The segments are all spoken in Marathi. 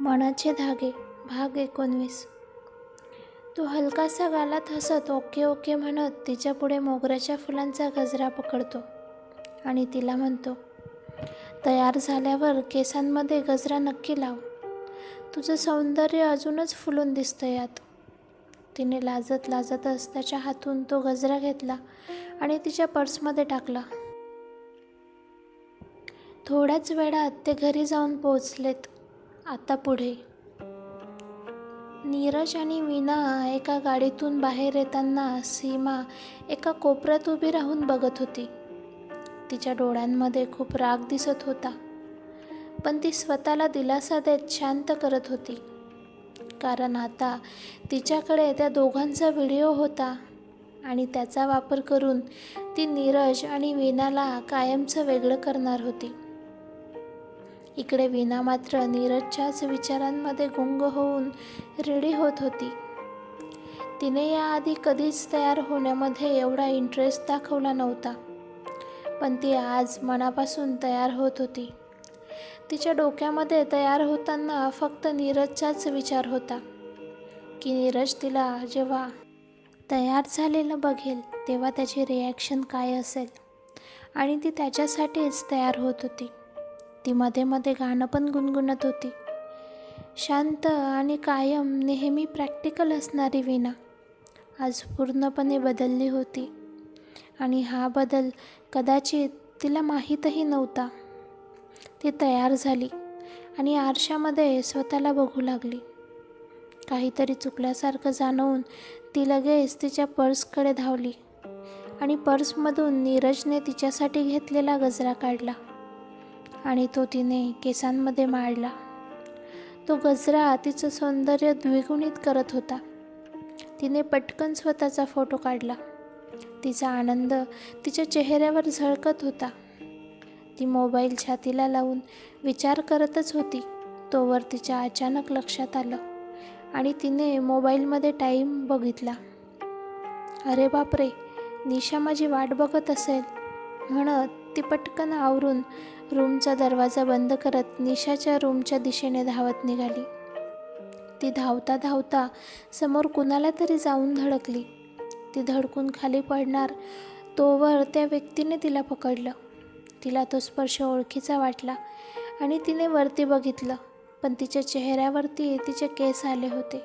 मनाचे धागे भाग एकोणवीस. तो हलकासा गालात हसत ओके ओके म्हणत तिच्या पुढे मोगऱ्याच्या फुलांचा गजरा पकडतो आणि तिला म्हणतो तयार झाल्यावर केसांमध्ये गजरा नक्की लाव. तुझं सौंदर्य अजूनच फुलून दिसतं यात. तिने लाजत लाजतच त्याच्या हातून तो गजरा घेतला आणि तिच्या पर्समध्ये टाकला. थोड्याच वेळात ते घरी जाऊन पोचलेत आता पुढे. नीरज आणि मीना एका गाडीतून बाहेर येताना सीमा एका कोपऱ्यात उभी राहून बघत होती. तिच्या डोळ्यांमध्ये खूप राग दिसत होता. पण ती स्वतःला दिलासा देत शांत करत होती. कारण आता तिच्याकडे त्या दोघांचा व्हिडिओ होता आणि त्याचा वापर करून ती नीरज आणि वीणाला कायमचं वेगळं करणार होती. इकडे विना मात्र नीरजच्याच विचारांमध्ये गुंग होऊन रेडी होत होती. तिने याआधी कधीच तयार होण्यामध्ये एवढा इंटरेस्ट दाखवला नव्हता. पण ती आज मनापासून तयार होत होती. तिच्या डोक्यामध्ये तयार होताना फक्त नीरजचाच विचार होता. की नीरज तिला जेव्हा तयार झालेलं बघेल तेव्हा त्याची रिॲक्शन काय असेल? आणि ती त्याच्यासाठीच तयार होत होती. ती मध्ये मध्ये गाणं पण गुणगुणत होती. शांत आणि कायम नेहमी प्रॅक्टिकल असणारी विना आज पूर्णपणे बदलली होती. आणि हा बदल कदाचित तिला माहीतही नव्हता. ती तयार झाली आणि आरशामध्ये स्वतःला बघू लागली. काहीतरी चुकल्यासारखं जाणवून ती लगेच तिच्या पर्सकडे धावली आणि पर्समधून नीरजने तिच्यासाठी घेतलेला गजरा काढला. आणि तो तिने केसांमध्ये माळला तो गजरा तिचं सौंदर्य द्विगुणित करत होता. तिने पटकन स्वतःचा फोटो काढला. तिचा आनंद तिच्या चेहऱ्यावर झळकत होता. ती मोबाईल छातीला लावून विचार करतच होती. तोवर तिच्या अचानक लक्षात आलं आणि तिने मोबाईलमध्ये टाईम बघितला. अरे बापरे निशा माझी वाट बघत असेल. म्हणत ती पटकन आवरून रूमचा दरवाजा बंद करत निशाच्या रूमच्या दिशेने धावत निघाली. ती धावता धावता समोर कुणाला तरी जाऊन धडकली. ती धडकून खाली पडणार तोवर त्या व्यक्तीने तिला पकडलं. तिला तो स्पर्श ओळखीचा वाटला आणि तिने वरती बघितलं पण तिच्या चेहऱ्यावरती तिचे केस आले होते.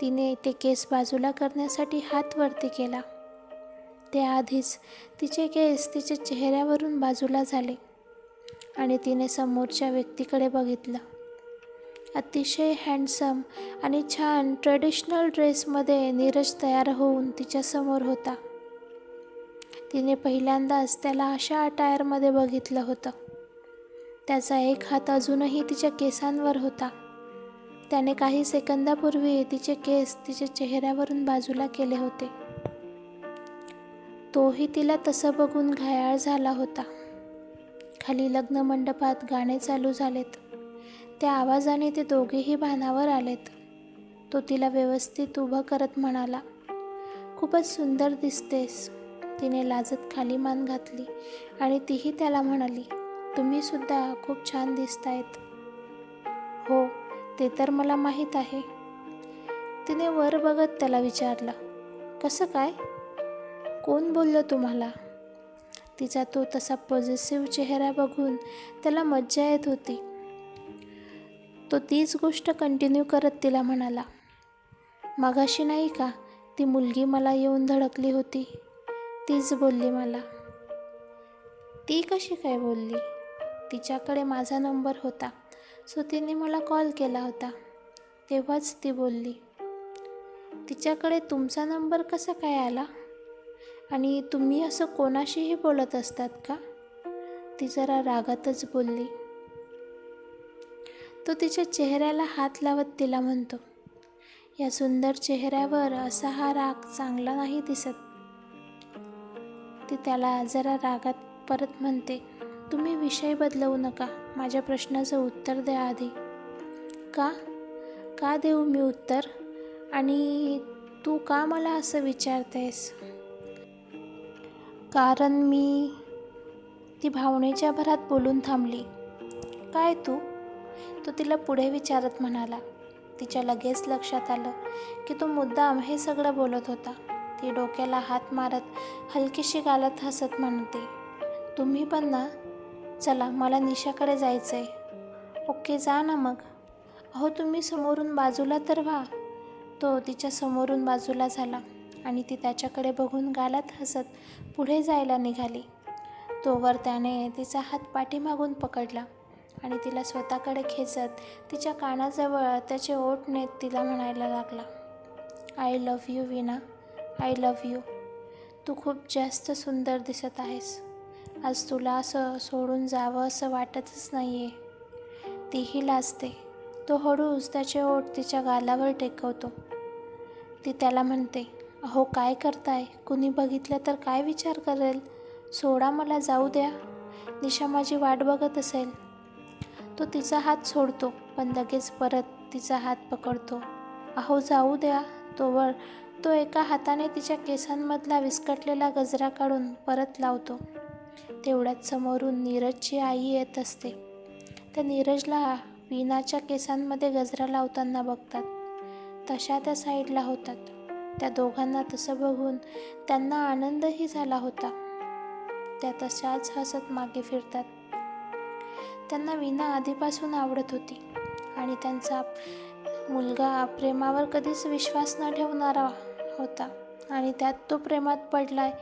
तिने ते केस बाजूला करण्यासाठी हात वरती केला. त्याआधीच तिचे केस तिच्या चेहऱ्यावरून बाजूला झाले. आणि तिने समोरच्या व्यक्तीकडे बघितलं. अतिशय हँडसम आणि छान ट्रेडिशनल ड्रेसमध्ये नीरज तयार होऊन तिच्यासमोर होता. तिने पहिल्यांदाच त्याला अशा अटायरमध्ये बघितलं होतं. त्याचा एक हात अजूनही तिच्या केसांवर होता. त्याने काही सेकंदापूर्वी तिचे केस तिच्या चेहऱ्यावरून बाजूला केले होते. तोही तिला तसं बघून घायाळ झाला होता. खाली लग्न मंडपात गाणे चालू झालेत. त्या आवाजाने ते दोघेही भानावर आलेत. तो तिला व्यवस्थित उभं करत म्हणाला खूपच सुंदर दिसतेस. तिने लाजत खाली मान घातली आणि तीही त्याला म्हणाली तुम्ही सुद्धा खूप छान दिसतायत. हो ते तर मला माहीत आहे. तिने वर बघत त्याला विचारलं कसं काय? कोण बोललं तुम्हाला? तिचा तो तसा पॉझिटिव्ह चेहरा बघून त्याला मज्जा येत होती. तो तीच गोष्ट कंटिन्यू करत तिला म्हणाला मागाशी नाही का? ती मुलगी मला येऊन धडकली होती. तीच बोलली मला. ती कशी काय बोलली? तिच्याकडे माझा नंबर होता. सो तिने मला कॉल केला होता. तेव्हाच ती बोलली तिच्याकडे तुमचा नंबर कसा काय आला? आणि तुम्ही असं कोणाशीही बोलत असतात का? ती जरा रागातच बोलली. तो तिच्या चेहऱ्याला हात लावत तिला म्हणतो या सुंदर चेहऱ्यावर असा हा राग चांगला नाही दिसत. ती त्याला जरा रागात परत म्हणते तुम्ही विषय बदलवू नका माझ्या प्रश्नाचं उत्तर द्या आधी. का? का देऊ मी उत्तर? आणि तू का मला असं विचारतेस? कारण मी ती भावनेच्या भरात बोलून थांबली. काय तू? तो तिला पुढे विचारत म्हणाला. तिच्या लगेच लक्षात आलं की तो मुद्दाम हे सगळं बोलत होता. ती डोक्याला हात मारत हलकीशी गालत हसत म्हणते तुम्ही पण ना चला मला निशाकडे जायचं आहे ओके जा ना मग. अहो तुम्ही समोरून बाजूला तर व्हा. तो तिच्या समोरून बाजूला झाला. आणि ती त्याच्याकडे बघून गालात हसत पुढे जायला निघाली. तोवर त्याने तिचा हात पाठीमागून पकडला आणि तिला स्वतःकडे खेचत तिच्या कानाजवळ त्याचे ओठ नेत तिला म्हणायला लागला I love you Veena I love you तू खूप जास्त सुंदर दिसत आहेस. आज तुला असं सोडून जावं असं वाटतच नाही आहे तीही लाजते. तो हळूच त्याचे ओठ तिच्या गालावर टेकवतो. ती त्याला म्हणते अहो काय करताय? कुणी बघितलं तर काय विचार करेल? सोडा मला जाऊ द्या. निशा माझी वाट बघत असेल. तो तिचा हात सोडतो पण लगेच परत तिचा हात पकडतो. अहो जाऊ द्या. तोवर तो एका हाताने तिच्या केसांमधला विस्कटलेला गजरा काढून परत लावतो. तेवढ्यात समोरून नीरजची आई येत असते. त्या नीरजला वीणाच्या केसांमध्ये गजरा लावताना बघतात. तशा त्या साईडला होतात. त्या दोघांना तसं बघून त्यांना आनंदही झाला होता. त्या तशाच हसत मागे फिरतात. त्यांना वीणा आधीपासून आवडत होती आणि त्यांचा मुलगा प्रेमावर कधीच विश्वास न ठेवणारा होता आणि त्यात तो प्रेमात पडलाय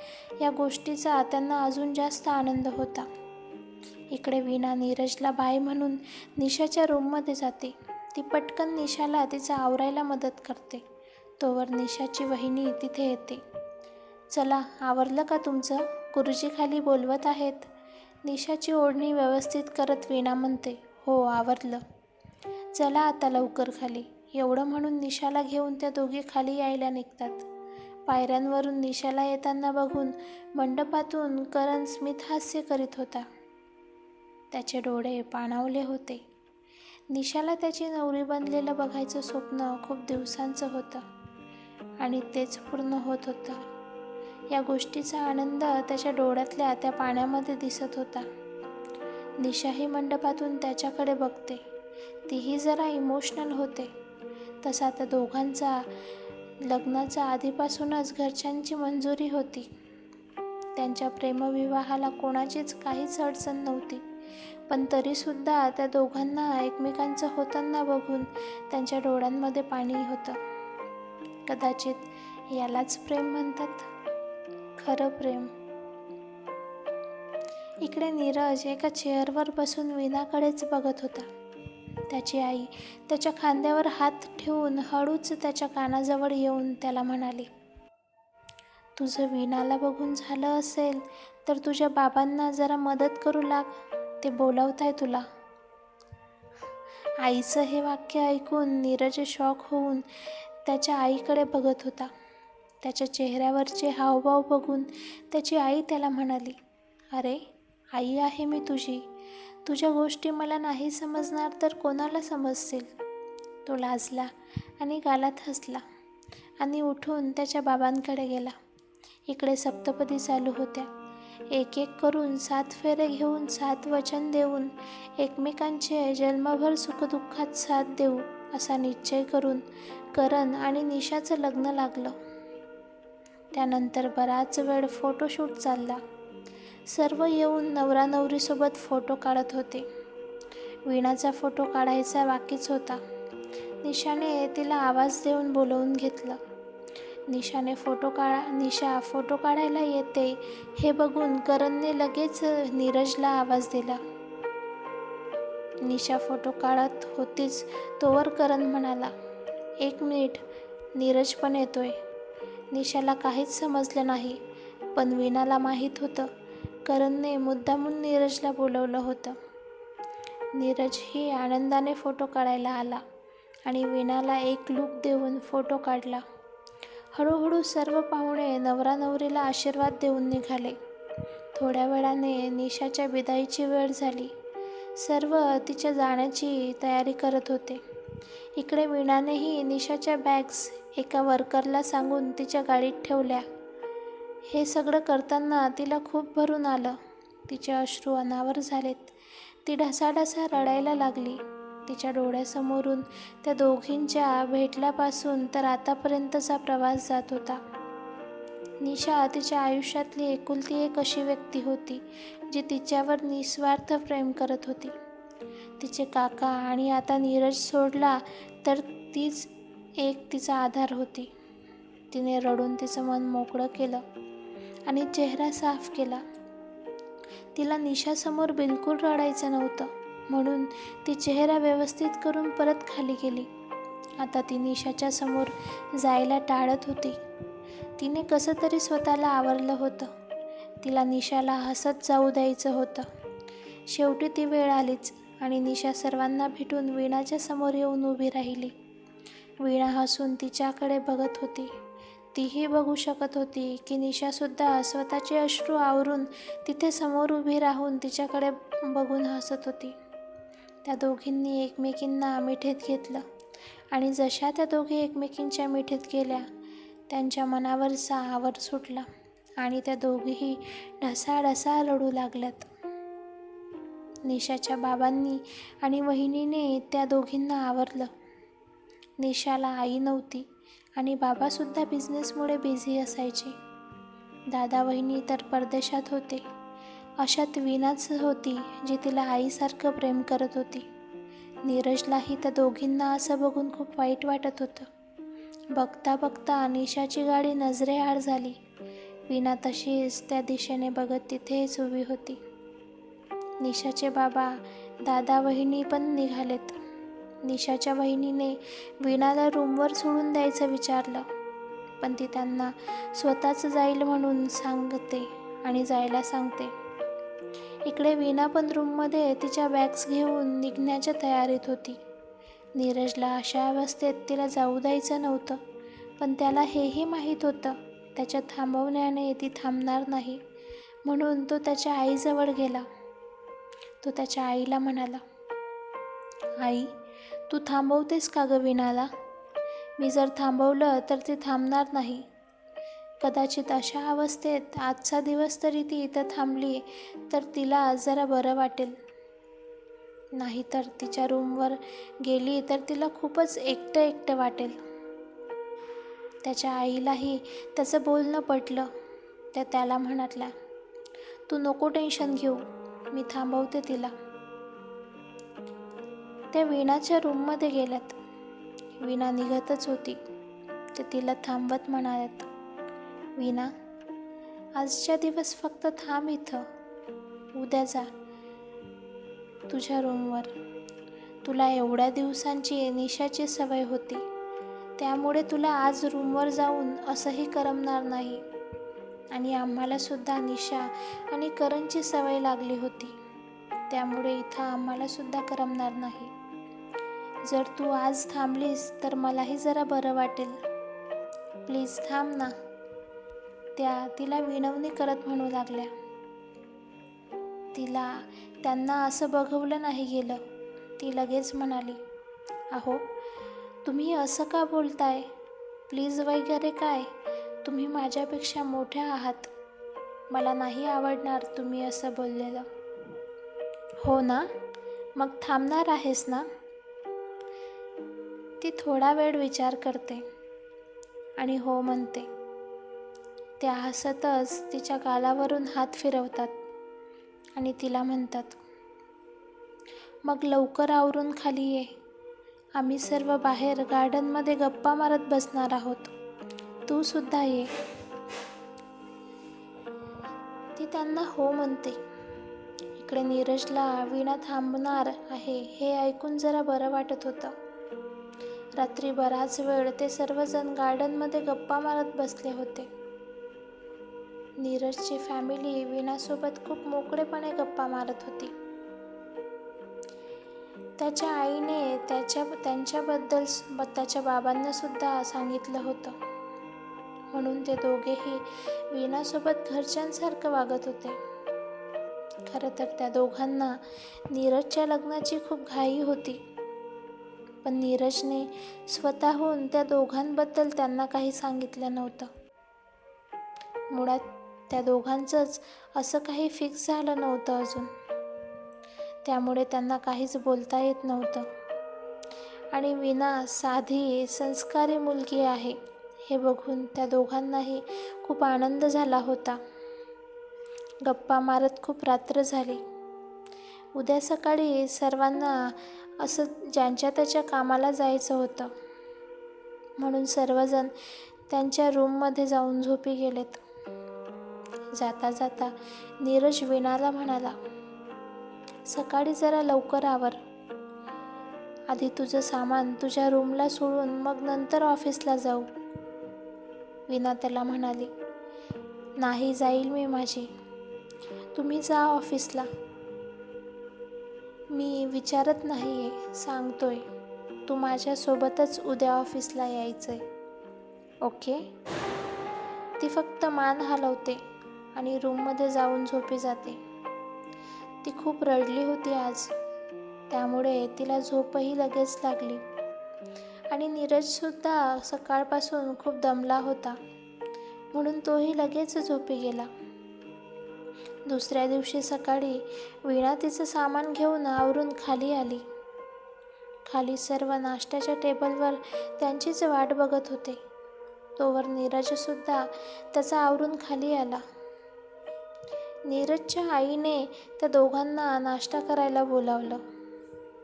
या गोष्टीचा त्यांना अजून जास्त आनंद होता. इकडे वीणा नीरजला बाय म्हणून निशाच्या रूममध्ये जाते. ती पटकन निशाला तिचा आवरायला मदत करते. तोवर निशाची वहिनी तिथे येते. चला आवरलं का तुमचं? गुरुजी खाली बोलवत आहेत. निशाची ओढणी व्यवस्थित करत वीणा म्हणते हो आवरलं. चला आता लवकर खाली एवढं म्हणून निशाला घेऊन त्या दोघी खाली यायला निघतात. पायऱ्यांवरून निशाला येताना बघून मंडपातून करण स्मित हास्य करीत होता. त्याचे डोळे पाणावले होते. निशाला त्याची नवरी बनलेलं बघायचं स्वप्न खूप दिवसांचं होतं. आणि तेच पूर्ण होत होतं. या गोष्टीचा आनंद त्याच्या डोळ्यातल्या त्या पाण्यामध्ये दिसत होता. निशाही मंडपातून त्याच्याकडे बघते. तीही जरा इमोशनल होते. तसा त्या दोघांचा लग्नाचा आधीपासूनच घरच्यांची मंजुरी होती. त्यांच्या प्रेमविवाहाला कोणाचीच काहीच अडचण नव्हती. पण तरीसुद्धा त्या दोघांना एकमेकांचं होताना बघून त्यांच्या डोळ्यांमध्ये पाणी होतं. कदाचित यालाच प्रेम म्हणतात. खरं प्रेम. इकडे नीरज एका चेअरवर बसून विनाकडेच बघत होता. त्याची आई त्याच्या खांद्यावर हात ठेवून हळूच त्याच्या कानाजवळ येऊन त्याला म्हणाली तुझं विणाला बघून झालं असेल तर तुझ्या बाबांना जरा मदत करू लाग. ते बोलावताय तुला. आईचं हे वाक्य ऐकून नीरज शॉक होऊन त्याच्या आईकडे बघत होता. त्याच्या चेहऱ्यावरचे हावभाव बघून त्याची आई त्याला म्हणाली अरे आई आहे मी तुझी. तुझ्या गोष्टी मला नाही समजणार तर कोणाला समजतील? तो लाजला आणि गालात हसला आणि उठून त्याच्या बाबांकडे गेला. इकडे सप्तपदी चालू होत्या. एक एक करून सात फेरे घेऊन सात वचन देऊन एकमेकांचे जन्मभर सुखदुःखात साथ देऊ. असा निश्चय करून करण आणि निशाचं लग्न लागलं. त्यानंतर बराच वेळ फोटोशूट चालला. सर्व येऊन नवरा नवरीसोबत फोटो काढत होते. वीणाचा फोटो काढायचा बाकीच होता. निशाने तिला आवाज देऊन बोलवून घेतलं. निशाने फोटो काढा निशा फोटो काढायला येते हे बघून करणने लगेच नीरजला आवाज दिला. निशा फोटो काढत होतीच तोवर करण म्हणाला एक मिनिट नीरज पण येतोय. निशाला काहीच समजलं नाही पण विनाला माहीत होतं करणने मुद्दामून नीरजला बोलवलं होतं. नीरजही आनंदाने फोटो काढायला आला आणि विनाला एक लूक देऊन फोटो काढला. हळूहळू सर्व पाहुणे नवरा नवरीला आशीर्वाद देऊन निघाले. थोड्या वेळाने निशाच्या विदाईची वेळ झाली. सर्व तिच्या जाण्याची तयारी करत होते. इकडे वीणानेही निशाच्या बॅग्स एका वर्करला सांगून तिच्या गाडीत ठेवल्या. हे सगळं करताना तिला खूप भरून आलं. तिचे अश्रू अनावर झालेत. ती ढसाढसा रडायला लागली. तिच्या डोळ्यासमोरून त्या दोघींच्या भेटल्यापासून तर आतापर्यंतचा प्रवास जात होता. निशा तिच्या आयुष्यातली एकुलती एक अशी व्यक्ती होती जी तिच्यावर निस्वार्थ प्रेम करत होती. तिचे काका आणि आता नीरज सोडला तर तीच एक तिचा आधार होती. तिने रडून तिचं मन मोकळं केलं आणि चेहरा साफ केला. तिला निशासमोर बिलकुल रडायचं नव्हतं म्हणून ती चेहरा व्यवस्थित करून परत खाली गेली. आता ती निशाच्या समोर जायला टाळत होती. तिने कसं तरी स्वतःला आवरलं होतं. तिला निशाला हसत जाऊ द्यायचं होतं. शेवटी ती वेळ आलीच आणि निशा सर्वांना भेटून वीणाच्या समोर येऊन उभी राहिली. वीणा हसून तिच्याकडे बघत होती. तीही बघू शकत होती की निशासुद्धा स्वतःचे अश्रू आवरून तिथे समोर उभी राहून तिच्याकडे बघून हसत होती. त्या दोघींनी एकमेकींना मिठीत घेतलं आणि जशा त्या दोघी एकमेकींच्या मिठीत गेल्या त्यांच्या मनावरचा आवर सुटला आणि त्या दोघीही ढसाढसा रडू लागल्यात. निशाच्या बाबांनी आणि वहिनीने त्या दोघींना आवरलं. निशाला आई नव्हती आणि बाबासुद्धा बिझनेसमुळे बिझी असायचे. दादा वहिनी तर परदेशात होते. अशात विनाच होती जी तिला आईसारखं प्रेम करत होती. नीरजलाही त्या दोघींना असं बघून खूप वाईट वाटत होतं. बघता बघता निशाची गाडी नजरेआड झाली. विना तशीच त्या दिशेने बघत तिथेच उभी होती. निशाचे बाबा दादा वहिनी पण निघालेत. निशाच्या वहिनीने वीणाला रूमवर सोडून द्यायचं विचारलं. पण ती त्यांना स्वतःच जाईल म्हणून सांगते आणि जायला सांगते. इकडे वीणा पण रूममध्ये तिच्या बॅग्स घेऊन निघण्याच्या तयारीत होती. नीरजला अशा अवस्थेत तिला जाऊ द्यायचं नव्हतं. पण त्याला हेही माहीत होतं त्याच्या थांबवण्याने ती थांबणार नाही. म्हणून तो त्याच्या आईजवळ गेला. तो त्याच्या आईला म्हणाला आई तू थांबवतेस का गं विणाला? मी जर थांबवलं तर ती थांबणार नाही. कदाचित अशा अवस्थेत आजचा दिवस तरी ती इथं थांबली तर तिला जरा बरं वाटेल. नाहीतर तिच्या रूमवर गेली तर तिला खूपच एकटं एकटं वाटेल. त्याच्या आईलाही त्याचं बोलणं पटलं. त्या त्याला म्हणतल्या तू नको टेन्शन घेऊ मी थांबवते तिला. त्या वीणाच्या रूममध्ये गेल्यात. वीणा निघतच होती. ते तिला थांबत म्हणाल्यात वीणा आजच्या दिवस फक्त थांब इथं. उद्या जा. तुझ्या रूमवर. तुला एवढ्या दिवसांची निशाची सवय होती. त्यामुळे तुला आज रूमवर जाऊन असंही करमणार नाही. आणि आम्हालासुद्धा निशा आणि करणची सवय लागली होती. त्यामुळे इथं आम्हालासुद्धा करमणार नाही. जर तू आज थांबलीस तर मलाही जरा बरं वाटेल. प्लीज थांब ना. त्या तिला विनवणी करत म्हणू लागल्या. तिला त्यांना असं बघवलं नाही गेलं. ती लगेच म्हणाली अहो तुम्ही असं का बोलताय? प्लीज वगैरे काय? तुम्ही माझ्यापेक्षा मोठ्या आहात. मला नाही आवडणार तुम्ही असं बोललेलं. हो ना? मग थांबणार आहेस ना? ती थोडा वेळ विचार करते आणि हो म्हणते. त्या हसतच तिच्या गालावरून हात फिरवतात. आणि तिला म्हणतात मग लवकर आवरून खाली ये. आम्ही सर्व बाहेर गार्डनमध्ये गप्पा मारत बसणार आहोत. तू सुद्धा ये. ती त्यांना हो म्हणते. इकडे नीरजला वीणा थांबणार आहे हे ऐकून जरा बरं वाटत होतं. रात्री बराच वेळ ते सर्वजण गार्डनमध्ये गप्पा मारत बसले होते. नीरजची फॅमिली वीणासोबत खूप मोकळेपणे गप्पा मारत होती. त्याच्या आईने त्याच्या त्यांच्याबद्दल त्याच्या बाबांना सुद्धा सांगितलं होतं. म्हणून ते दोघेही वीणासोबत घरच्यांसारखं वागत होते. खरं तर त्या दोघांना नीरजच्या लग्नाची खूप घाई होती. पण नीरजने स्वतःहून त्या दोघांबद्दल त्यांना काही सांगितलं नव्हतं. मुळात त्या दोघांचंच असं काही फिक्स झालं नव्हतं अजून. त्यामुळे त्यांना काहीच बोलता येत नव्हतं. आणि विना साधी संस्कारी मुलगी आहे. हे बघून त्या दोघांनाही खूप आनंद झाला होता. गप्पा मारत खूप रात्र झाली. उद्या सकाळी सर्वांना असं ज्यांच्या त्याच्या कामाला जायचं होतं. म्हणून सर्वजण त्यांच्या रूममध्ये जाऊन झोपी गेलेत. जाता जाता नीरज वीणाला म्हणाला सकाळी जरा लवकर आवर. आधी तुझं सामान तुझ्या रूमला सोडून मग नंतर ऑफिसला जाऊ. विना त्याला म्हणाली नाही जाईल मी माझी. तुम्ही जा ऑफिसला. मी विचारत नाही आहे सांगतोय. तू माझ्यासोबतच उद्या ऑफिसला यायचं आहे ओके. ती फक्त मान हलवते. आणि रूममध्ये जाऊन झोपी जाते. ती खूप रडली होती आज. त्यामुळे तिला झोपही लगेच लागली. आणि नीरजसुद्धा सकाळपासून खूप दमला होता. म्हणून तोही लगेच झोपी गेला. दुसऱ्या दिवशी सकाळी वीणा तिचं सामान घेऊन आवरून खाली आली. खाली सर्व नाश्त्याच्या टेबलवर त्यांचीच वाट बघत होते. तोवर नीरजसुद्धा त्याचा आवरून खाली आला. नीरजच्या आईने त्या दोघांना नाश्ता करायला बोलावलं.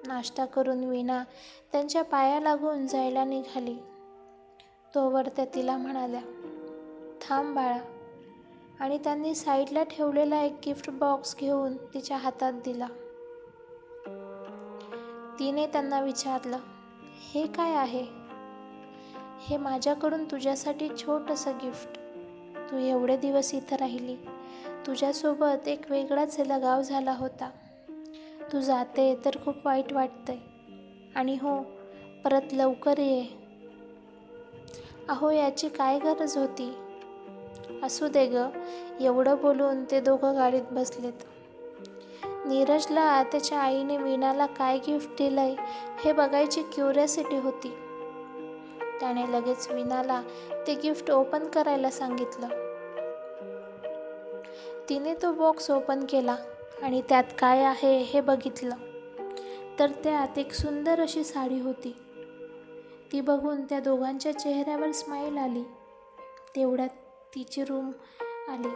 नाश्ता करून विना त्यांच्या पाया लागून जायला निघाली. तोवर त्या तिला म्हणाल्या थांब बाळा. आणि त्यांनी साईडला ठेवलेला एक गिफ्ट बॉक्स घेऊन तिच्या हातात दिला. तिने त्यांना विचारलं हे काय आहे? हे माझ्याकडून तुझ्यासाठी छोटंसं गिफ्ट. तू एवढे दिवस इथं राहिली. तुझ्यासोबत एक वेगळाच लगाव झाला होता. तू जाते तर खूप वाईट वाटतंय. आणि हो परत लवकर ये. अहो याची काय गरज होती? असू दे ग एवढं बोलून ते दोघं गाडीत बसलेत. नीरजला त्याच्या आईने वीणाला काय गिफ्ट दिलंय हे बघायची क्युरियासिटी होती. त्याने लगेच वीणाला ते गिफ्ट ओपन करायला सांगितलं. तिने तो बॉक्स ओपन केला आणि त्यात काय आहे हे बघितलं. तर त्यात एक सुंदर अशी साडी होती. ती बघून त्या दोघांच्या चेहऱ्यावर स्माईल आली. तेवढ्यात तिची रूम आली.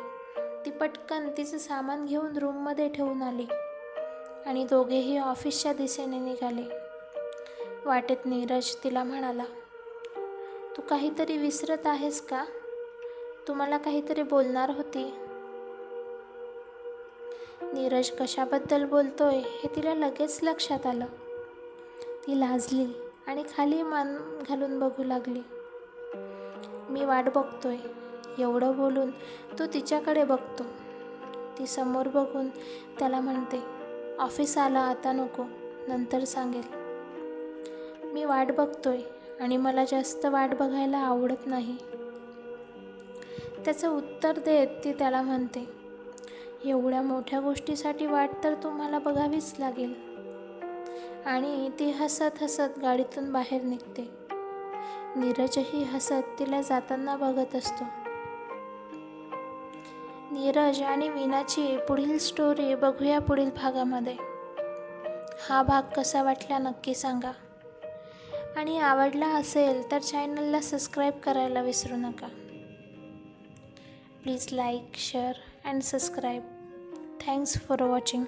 ती पटकन तिचं सामान घेऊन रूममध्ये ठेवून आली आणि दोघेही ऑफिसच्या दिशेने निघाले. वाटेत नीरज तिला म्हणाला तू काहीतरी विसरत आहेस का? तू मला काहीतरी बोलणार होती. नीरज कशाबद्दल बोलतोय हे तिला लगेच लक्षात आलं. ती लाजली आणि खाली मान घालून बघू लागली. मी वाट बघतोय. एवढं बोलून तो तिच्याकडे बघतो. ती समोर बघून त्याला म्हणते ऑफिस आला आता नको नंतर सांगेल. मी वाट बघतोय आणि मला जास्त वाट बघायला आवडत नाही. त्याचं उत्तर देत ती त्याला म्हणते एवढ्या मोठ्या गोष्टीसाठी वाट तर तुम्हाला बघावीच लागेल. आणि ती हसत हसत गाडीतून बाहेर निघते. नीरजही हसत तिला जाताना बघत असतो. नीरज आणि वीणाची पुढील स्टोरी बघूया पुढील भागामध्ये. हा भाग कसा वाटला नक्की सांगा. आणि आवडला असेल तर चॅनलला सबस्क्राईब करायला विसरू नका. Please like share and subscribe thanks for watching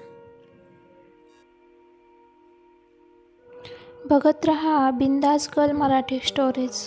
बघत रहा बिंदास गर्ल मराठी स्टोरीज